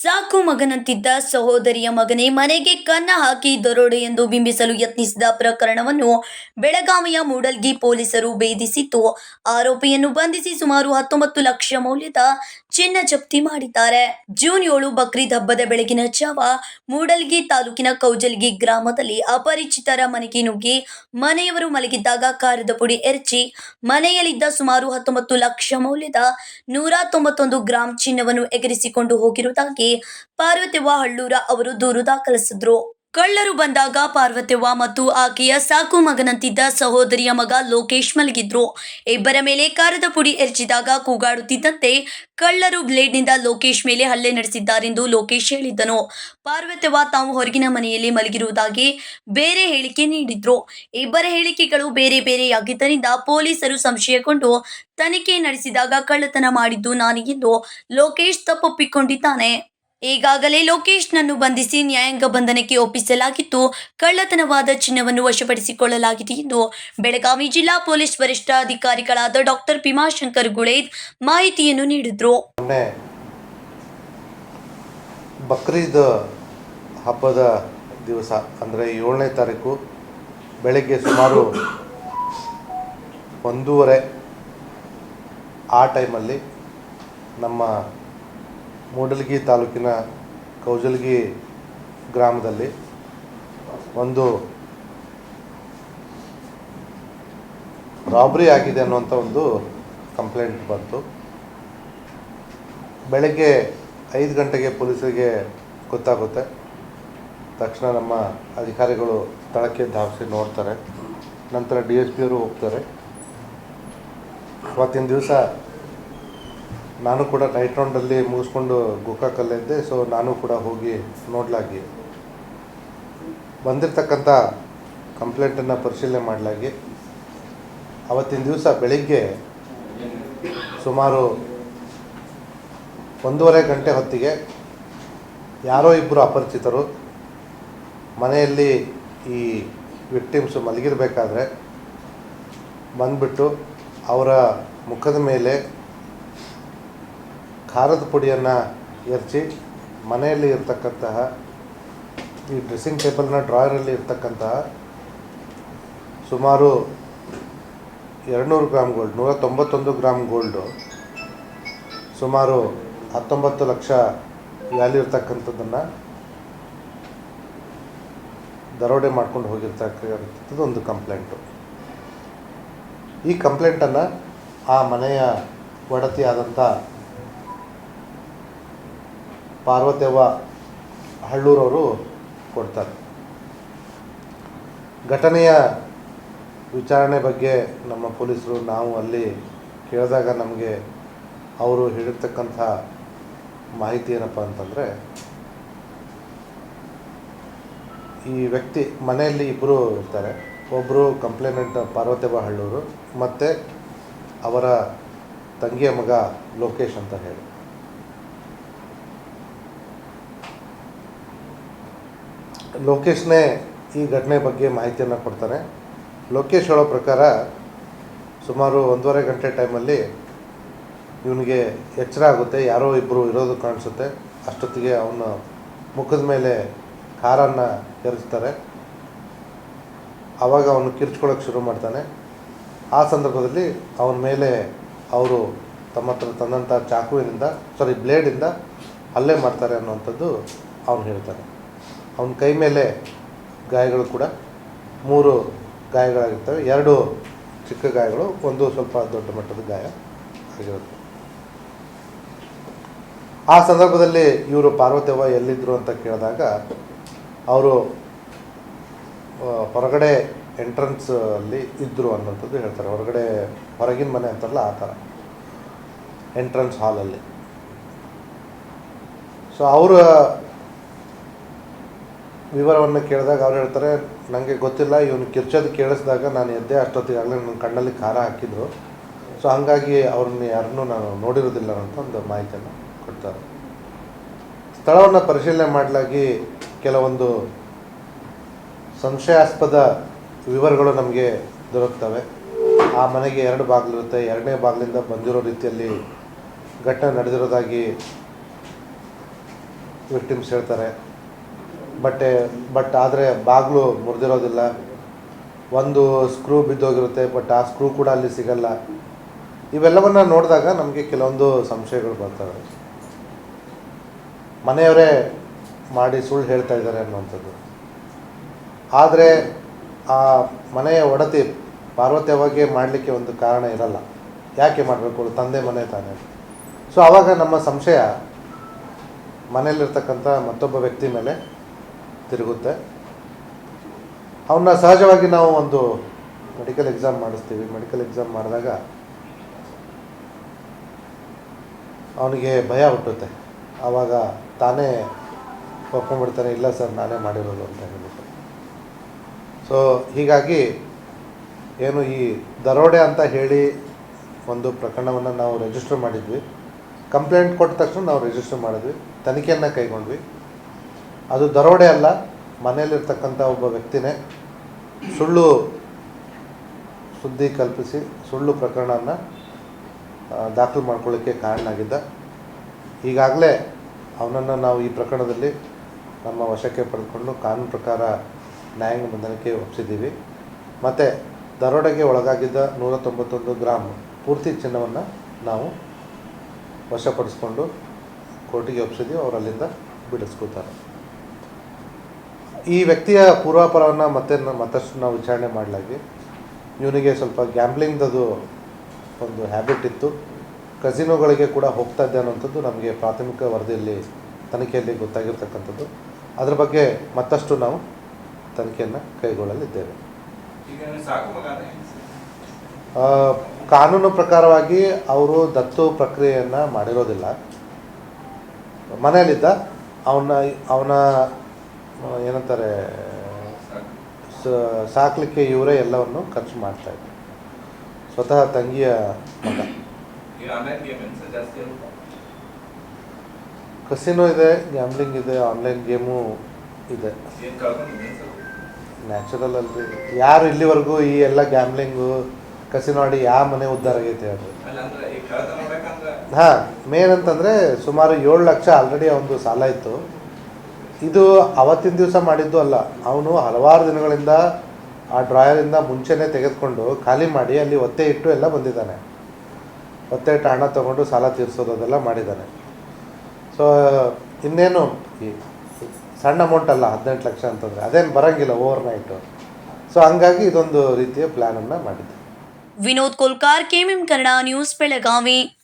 ಸಾಕು ಮಗನಂತಿದ್ದ ಸಹೋದರಿಯ ಮಗನೇ, ಮನೆಗೆ ಕನ್ನ ಹಾಕಿ ದರೋಡೆ ಎಂದು ಬಿಂಬಿಸಲು ಯತ್ನಿಸಿದ ಪ್ರಕರಣವನ್ನು ಬೆಳಗಾವಿಯ ಮೂಡಲ್ಗಿ ಪೊಲೀಸರು ಭೇದಿಸಿದ್ದು ಆರೋಪಿಯನ್ನು ಬಂಧಿಸಿ ಸುಮಾರು ಹತ್ತೊಂಬತ್ತು ಲಕ್ಷ ಮೌಲ್ಯದ ಚಿನ್ನ ಜಪ್ತಿ ಮಾಡಿದ್ದಾರೆ. ಜೂನ್ ಏಳು ಬಕ್ರೀದ್ ಹಬ್ಬದ ಬೆಳಗಿನ ಜಾವ ಮೂಡಲ್ಗಿ ತಾಲೂಕಿನ ಕೌಜಲ್ಗಿ ಗ್ರಾಮದಲ್ಲಿ ಅಪರಿಚಿತರ ಮನೆಗೆ ನುಗ್ಗಿ ಮನೆಯವರು ಮಲಗಿದ್ದಾಗ ಕಾರದ ಪುಡಿ ಎರಚಿ ಮನೆಯಲ್ಲಿದ್ದ ಸುಮಾರು ಹತ್ತೊಂಬತ್ತು ಲಕ್ಷ ಮೌಲ್ಯದ ನೂರ ತೊಂಬತ್ತೊಂದು ಗ್ರಾಂ ಚಿನ್ನವನ್ನು ಎಗರಿಸಿಕೊಂಡು ಹೋಗಿರುವುದಾಗಿ ಪಾರ್ವತಿವ್ವ ಹಳ್ಳೂರ ಅವರು ದೂರು ದಾಖಲಿಸಿದ್ರು. ಕಳ್ಳರು ಬಂದಾಗ ಪಾರ್ವತಿವ್ವ ಮತ್ತು ಆಕೆಯ ಸಾಕು ಮಗನಂತಿದ್ದ ಸಹೋದರಿಯ ಮಗ ಲೋಕೇಶ್ ಮಲಗಿದ್ರು. ಇಬ್ಬರ ಮೇಲೆ ಕಾರದ ಪುಡಿ ಎರಚಿದಾಗ ಕೂಗಾಡುತ್ತಿದ್ದಂತೆ ಕಳ್ಳರು ಬ್ಲೇಡ್ನಿಂದ ಲೋಕೇಶ್ ಮೇಲೆ ಹಲ್ಲೆ ನಡೆಸಿದ್ದಾರೆಂದು ಲೋಕೇಶ್ ಹೇಳಿದ್ದನು. ಪಾರ್ವತಿವ್ವ ತಾವು ಹೊರಗಿನ ಮನೆಯಲ್ಲಿ ಮಲಗಿರುವುದಾಗಿ ಬೇರೆ ಹೇಳಿಕೆ ನೀಡಿದ್ರು. ಇಬ್ಬರ ಹೇಳಿಕೆಗಳು ಬೇರೆ ಬೇರೆಯಾಗಿದ್ದರಿಂದ ಪೊಲೀಸರು ಸಂಶಯಗೊಂಡು ತನಿಖೆ ನಡೆಸಿದಾಗ ಕಳ್ಳತನ ಮಾಡಿದ್ದು ನಾನು ಎಂದು ಲೋಕೇಶ್ ತಪ್ಪೊಪ್ಪಿಕೊಂಡಿದ್ದಾನೆ. ಈಗಾಗಲೇ ಲೋಕೇಶ್ನನ್ನು ಬಂಧಿಸಿ ನ್ಯಾಯಾಂಗ ಬಂಧನಕ್ಕೆ ಒಪ್ಪಿಸಲಾಗಿದ್ದು ಕಳ್ಳತನವಾದ ಚಿನ್ನವನ್ನು ವಶಪಡಿಸಿಕೊಳ್ಳಲಾಗಿದೆ ಎಂದು ಬೆಳಗಾವಿ ಜಿಲ್ಲಾ ಪೊಲೀಸ್ ವರಿಷ್ಠಾಧಿಕಾರಿಗಳಾದ ಡಾಕ್ಟರ್ ಭೀಮಾಶಂಕರ್ ಗುಳೇದ್ ಮಾಹಿತಿಯನ್ನು ನೀಡಿದ್ರು. ಬಕ್ರೀದ್ ಹಬ್ಬದ ದಿವಸ, ಅಂದರೆ ಏಳನೇ ತಾರೀಕು ಬೆಳಗ್ಗೆ ಸುಮಾರು ಒಂದೂವರೆ ಆ ಟೈಮಲ್ಲಿ ನಮ್ಮ ಮೂಡಲಗಿ ತಾಲೂಕಿನ ಕೌಜಲ್ಗಿ ಗ್ರಾಮದಲ್ಲಿ ಒಂದು ರಾಬ್ರಿ ಆಗಿದೆ ಅನ್ನುವಂಥ ಒಂದು ಕಂಪ್ಲೇಂಟ್ ಬಂತು. ಬೆಳಗ್ಗೆ ಐದು ಗಂಟೆಗೆ ಪೊಲೀಸರಿಗೆ ಗೊತ್ತಾಗುತ್ತೆ. ತಕ್ಷಣ ನಮ್ಮ ಅಧಿಕಾರಿಗಳು ಸ್ಥಳಕ್ಕೆ ಧಾವಿಸಿ ನೋಡ್ತಾರೆ. ನಂತರ ಡಿ ಎಸ್ ಪಿ ಅವರು ಹೋಗ್ತಾರೆ. ಅವತ್ತಿನ ದಿವಸ ನಾನು ಕೂಡ ನೈಟ್ ರೌಂಡಲ್ಲಿ ಮುಗಿಸ್ಕೊಂಡು ಗೋಕಾಕಲ್ಲಿದ್ದೆ ಸೊ ನಾನು ಕೂಡ ಹೋಗಿ ನೋಡಲಾಗಿ. ಬಂದಿರತಕ್ಕಂಥ ಕಂಪ್ಲೇಂಟನ್ನು ಪರಿಶೀಲನೆ ಮಾಡಲಾಗಿ. ಅವತ್ತಿನ ದಿವಸ ಬೆಳಿಗ್ಗೆ ಸುಮಾರು ಒಂದೂವರೆ ಗಂಟೆ ಹೊತ್ತಿಗೆ ಯಾರೋ ಇಬ್ಬರು ಅಪರಿಚಿತರು ಮನೆಯಲ್ಲಿ ಈ ವಿಕ್ಟಿಮ್ಸ್ ಮಲಗಿರಬೇಕಾದ್ರೆ ಬಂದ್ಬಿಟ್ಟು ಅವರ ಮುಖದ ಮೇಲೆ ಖಾರದ ಪುಡಿಯನ್ನು ಎರಚಿ ಮನೆಯಲ್ಲಿ ಇರತಕ್ಕಂತಹ ಈ ಡ್ರೆಸ್ಸಿಂಗ್ ಟೇಬಲ್ನ ಡ್ರಾಯರಲ್ಲಿ ಇರ್ತಕ್ಕಂತಹ ಸುಮಾರು ಎರಡುನೂರು ಗ್ರಾಮ್ ಗೋಲ್ಡ್ ನೂರ ತೊಂಬತ್ತೊಂದು ಗ್ರಾಮ್ ಗೋಲ್ಡು ಸುಮಾರು ಹತ್ತೊಂಬತ್ತು ಲಕ್ಷ ವ್ಯಾಲ್ಯೂ ಇರ್ತಕ್ಕಂಥದ್ದನ್ನು ದರೋಡೆ ಮಾಡ್ಕೊಂಡು ಹೋಗಿರ್ತಕ್ಕಂಥದ್ದು ಒಂದು ಕಂಪ್ಲೇಂಟು ಈ ಕಂಪ್ಲೇಂಟನ್ನು ಆ ಮನೆಯ ಒಡತಿಯಾದಂಥ ಪಾರ್ವತವ್ವ ಹಳ್ಳೂರವರು ಕೊಡ್ತಾರೆ. ಘಟನೆಯ ವಿಚಾರಣೆ ಬಗ್ಗೆ ನಮ್ಮ ಪೊಲೀಸರು ನಾವು ಅಲ್ಲಿ ಕೇಳಿದಾಗ ನಮಗೆ ಅವರು ಹೇಳಿರ್ತಕ್ಕಂಥ ಮಾಹಿತಿ ಏನಪ್ಪ ಅಂತಂದರೆ, ಈ ವ್ಯಕ್ತಿ ಮನೆಯಲ್ಲಿ ಇಬ್ಬರು ಇರ್ತಾರೆ. ಒಬ್ಬರು ಕಂಪ್ಲೇನೆಂಟ್ ಪಾರ್ವತೇವ ಹಳ್ಳೂರು, ಮತ್ತು ಅವರ ತಂಗಿಯ ಮಗ ಲೋಕೇಶ್ ಅಂತ ಹೇಳಿ. ಲೋಕೇಶ್ನೇ ಈ ಘಟನೆ ಬಗ್ಗೆ ಮಾಹಿತಿಯನ್ನು ಕೊಡ್ತಾನೆ. ಲೋಕೇಶ್ ಹೇಳೋ ಪ್ರಕಾರ ಸುಮಾರು ಒಂದೂವರೆ ಗಂಟೆ ಟೈಮಲ್ಲಿ ಇವನಿಗೆ ಎಚ್ಚರ ಆಗುತ್ತೆ. ಯಾರೋ ಇಬ್ಬರು ಇರೋದು ಕಾಣಿಸುತ್ತೆ. ಅಷ್ಟೊತ್ತಿಗೆ ಅವನು ಮುಖದ ಮೇಲೆ ಕಾರನ್ನು ಎರಚ್ತಾರೆ ಆವಾಗ ಅವನು ಕಿರ್ಚ್ಕೊಳ್ಳೋಕೆ ಶುರು ಮಾಡ್ತಾನೆ. ಆ ಸಂದರ್ಭದಲ್ಲಿ ಅವನ ಮೇಲೆ ಅವರು ತಮ್ಮ ಹತ್ರ ತಂದಂಥ ಚಾಕುವಿನಿಂದ ಸಾರಿ ಬ್ಲೇಡಿಂದ ಹಲ್ಲೆ ಮಾಡ್ತಾರೆ ಅನ್ನುವಂಥದ್ದು ಅವನು ಹೇಳ್ತಾನೆ. ಅವನ ಕೈ ಮೇಲೆ ಗಾಯಗಳು ಕೂಡ ಮೂರು ಗಾಯಗಳಾಗಿರ್ತವೆ. ಎರಡು ಚಿಕ್ಕ ಗಾಯಗಳು, ಒಂದು ಸ್ವಲ್ಪ ದೊಡ್ಡ ಮಟ್ಟದ ಗಾಯ ಆಗಿರುತ್ತೆ. ಆ ಸಂದರ್ಭದಲ್ಲಿ ಇವರು ಪಾರ್ವತವ್ವ ಎಲ್ಲಿದ್ದರು ಅಂತ ಕೇಳಿದಾಗ, ಅವರು ಹೊರಗಡೆ ಎಂಟ್ರೆನ್ಸ್ ಅಲ್ಲಿ ಇದ್ದರು ಅನ್ನೋಂಥದ್ದು ಹೇಳ್ತಾರೆ. ಹೊರಗಡೆ, ಹೊರಗಿನ ಮನೆ ಅಂತಲ್ಲ ಆ ಥರ ಎಂಟ್ರೆನ್ಸ್ ಹಾಲಲ್ಲಿ ಸೊ ಅವರ ವಿವರವನ್ನು ಕೇಳಿದಾಗ ಅವ್ರು ಹೇಳ್ತಾರೆ ನನಗೆ ಗೊತ್ತಿಲ್ಲ, ಇವನು ಕಿರ್ಚೋದು ಕೇಳಿಸಿದಾಗ ನಾನು ಎದ್ದೆ ಅಷ್ಟೊತ್ತಿಗಾಗಲೇ ನನ್ನ ಕಣ್ಣಲ್ಲಿ ಖಾರ ಹಾಕಿದ್ರು. ಸೊ ಹಾಗಾಗಿ ಅವ್ರನ್ನ ಯಾರನ್ನೂ ನಾನು ನೋಡಿರೋದಿಲ್ಲ ಅಂತ ಒಂದು ಮಾಹಿತಿಯನ್ನು ಕೊಡ್ತಾರೆ. ಸ್ಥಳವನ್ನು ಪರಿಶೀಲನೆ ಮಾಡಲಾಗಿ ಕೆಲವೊಂದು ಸಂಶಯಾಸ್ಪದ ವಿವರಗಳು ನಮಗೆ ದೊರಕ್ತವೆ. ಆ ಮನೆಗೆ ಎರಡು ಬಾಗಿಲಿರುತ್ತೆ ಎರಡನೇ ಬಾಗಿಲಿಂದ ಬಂದಿರೋ ರೀತಿಯಲ್ಲಿ ಘಟನೆ ನಡೆದಿರೋದಾಗಿ ವಿಕ್ಟಿಮ್ಸ್ ಹೇಳ್ತಾರೆ. ಬಟ್ ಬಟ್ ಆದರೆ ಬಾಗಿಲು ಮುರಿದಿರೋದಿಲ್ಲ. ಒಂದು ಸ್ಕ್ರೂ ಬಿದ್ದೋಗಿರುತ್ತೆ ಬಟ್ ಆ ಸ್ಕ್ರೂ ಕೂಡ ಅಲ್ಲಿ ಸಿಗಲ್ಲ. ಇವೆಲ್ಲವನ್ನು ನೋಡಿದಾಗ ನಮಗೆ ಕೆಲವೊಂದು ಸಂಶಯಗಳು ಬರ್ತವೆ. ಮನೆಯವರೇ ಮಾಡಿ ಸುಳ್ಳು ಹೇಳ್ತಾ ಇದ್ದಾರೆ ಅನ್ನುವಂಥದ್ದು. ಆದರೆ ಆ ಮನೆಯ ಒಡತಿ ಪಾರ್ವತ್ಯವಾಗಿ ಮಾಡಲಿಕ್ಕೆ ಒಂದು ಕಾರಣ ಇರಲ್ಲ. ಯಾಕೆ ಮಾಡಬೇಕು? ತಂದೆ ಮನೆ ತಾನೇ. ಸೊ ಆವಾಗ ನಮ್ಮ ಸಂಶಯ ಮನೆಯಲ್ಲಿರ್ತಕ್ಕಂಥ ಮತ್ತೊಬ್ಬ ವ್ಯಕ್ತಿ ಮೇಲೆ ತಿರುಗುತ್ತೆ. ಅವನ್ನ ಸಹಜವಾಗಿ ನಾವು ಒಂದು ಮೆಡಿಕಲ್ ಎಕ್ಸಾಮ್ ಮಾಡಿಸ್ತೀವಿ. ಮೆಡಿಕಲ್ ಎಕ್ಸಾಮ್ ಮಾಡಿದಾಗ ಅವನಿಗೆ ಭಯ ಹುಟ್ಟುತ್ತೆ. ಆವಾಗ ತಾನೇ ಒಪ್ಕೊಂಡ್ಬಿಡ್ತಾನೆ ಇಲ್ಲ ಸರ್, ನಾನೇ ಮಾಡಿರೋದು ಅಂತ ಹೇಳಿಬಿಟ್ಟು. ಸೊ ಹೀಗಾಗಿ ಏನು ಈ ದರೋಡೆ ಅಂತ ಹೇಳಿ ಒಂದು ಪ್ರಕರಣವನ್ನು ನಾವು ರಿಜಿಸ್ಟರ್ ಮಾಡಿದ್ವಿ. ಕಂಪ್ಲೇಂಟ್ ಕೊಟ್ಟ ತಕ್ಷಣ ನಾವು ರಿಜಿಸ್ಟರ್ ಮಾಡಿದ್ವಿ. ತನಿಖೆಯನ್ನು ಕೈಗೊಂಡ್ವಿ. ಅದು ದರೋಡೆ ಅಲ್ಲ, ಮನೆಯಲ್ಲಿರ್ತಕ್ಕಂಥ ಒಬ್ಬ ವ್ಯಕ್ತಿನೇ ಸುಳ್ಳು ಸುದ್ದಿ ಕಲ್ಪಿಸಿ, ಸುಳ್ಳು ಪ್ರಕರಣವನ್ನು ದಾಖಲು ಮಾಡ್ಕೊಳ್ಳೋಕ್ಕೆ ಕಾರಣ ಆಗಿದ್ದ ಈಗಾಗಲೇ ಅವನನ್ನು ನಾವು ಈ ಪ್ರಕರಣದಲ್ಲಿ ನಮ್ಮ ವಶಕ್ಕೆ ಪಡೆದುಕೊಂಡು ಕಾನೂನು ಪ್ರಕಾರ ನ್ಯಾಯಾಂಗ ಬಂಧನಕ್ಕೆ ಒಪ್ಪಿಸಿದ್ದೀವಿ ಮತ್ತು ದರೋಡೆಗೆ ಒಳಗಾಗಿದ್ದ ನೂರ ತೊಂಬತ್ತೊಂದು ಗ್ರಾಮ್ ಪೂರ್ತಿ ಚಿನ್ನವನ್ನು ನಾವು ವಶಪಡಿಸ್ಕೊಂಡು ಕೋರ್ಟಿಗೆ ಒಪ್ಪಿಸಿದ್ದೀವಿ ಅವರಲ್ಲಿಂದ ಬಿಡಿಸ್ಕೊತಾರೆ. ಈ ವ್ಯಕ್ತಿಯ ಪೂರ್ವಾಪರವನ್ನು ಮತ್ತೆ ಮತ್ತಷ್ಟು ನಾವು ವಿಚಾರಣೆ ಮಾಡಲಾಗಿ. ಇವನಿಗೆ ಸ್ವಲ್ಪ ಗ್ಯಾಂಬ್ಲಿಂಗ್ದದು ಒಂದು ಹ್ಯಾಬಿಟ್ ಇತ್ತು. ಕಸಿನೋಗಳಿಗೆ ಕೂಡ ಹೋಗ್ತಾ ಇದ್ದೆ ಅನ್ನೋಂಥದ್ದು ನಮಗೆ ಪ್ರಾಥಮಿಕ ವರದಿಯಲ್ಲಿ, ತನಿಖೆಯಲ್ಲಿ ಗೊತ್ತಾಗಿರ್ತಕ್ಕಂಥದ್ದು. ಅದರ ಬಗ್ಗೆ ಮತ್ತಷ್ಟು ನಾವು ತನಿಖೆಯನ್ನು ಕೈಗೊಳ್ಳಲಿದ್ದೇವೆ. ಕಾನೂನು ಪ್ರಕಾರವಾಗಿ ಅವರು ದತ್ತು ಪ್ರಕ್ರಿಯೆಯನ್ನು ಮಾಡಿರೋದಿಲ್ಲ. ಮನೆಯಲ್ಲಿದ್ದ ಅವನ ಅವನ ಏನಂತಾರೆ ಸಾಕಲಿಕ್ಕೆ ಇವರೇ ಎಲ್ಲವನ್ನು ಖರ್ಚು ಮಾಡ್ತಾ ಇದ್ದರು ಸ್ವತಃ ತಂಗಿಯ ಮಗ? ಕಸಿನೋ ಇದೆ ಗ್ಯಾಮ್ಲಿಂಗ್ ಇದೆ ಆನ್ಲೈನ್ ಗೇಮು ಇದೆ. ನ್ಯಾಚುರಲ್ ಅಲ್ಲಿ ಯಾರು ಇಲ್ಲಿವರೆಗೂ ಈ ಎಲ್ಲ ಗ್ಯಾಮ್ಲಿಂಗು ಕಸಿನೋ ಆಡಿ ಯಾವ ಮನೆ ಉದ್ಧಾರ ಆಗೈತೆ ಅದು? ಹಾಂ ಮೇನ್ ಅಂತಂದರೆ ಸುಮಾರು ಏಳು ಲಕ್ಷ ಆಲ್ರೆಡಿ ಒಂದು ಸಾಲ ಇತ್ತು. ಇದು ಅವತ್ತಿನ ದಿವಸ ಮಾಡಿದ್ದು ಅಲ್ಲ. ಅವನು ಹಲವಾರು ದಿನಗಳಿಂದ ಆ ಡ್ರಾಯರಿಂದ ಮುಂಚೆನೇ ತೆಗೆದುಕೊಂಡು ಖಾಲಿ ಮಾಡಿ ಅಲ್ಲಿ ಒತ್ತೆ ಇಟ್ಟು ಎಲ್ಲ ಬಂದಿದ್ದಾನೆ. ಒತ್ತೆ ಇಟ್ಟು ಹಣ ತೊಗೊಂಡು ಸಾಲ ತೀರಿಸೋದು ಅದೆಲ್ಲ ಮಾಡಿದ್ದಾನೆ. ಸೊ ಇನ್ನೇನು? ಸಣ್ಣ ಅಮೌಂಟ್ ಅಲ್ಲ, ಹದಿನೆಂಟು ಲಕ್ಷ ಅಂತಂದರೆ. ಅದೇನು ಬರೋಂಗಿಲ್ಲ ಓವರ್ ನೈಟು ಸೊ ಹಂಗಾಗಿ ಇದೊಂದು ರೀತಿಯ ಪ್ಲ್ಯಾನನ್ನು ಮಾಡಿದ್ದೆ. Vinod Kolkar, KMM Kannada news Belagavi.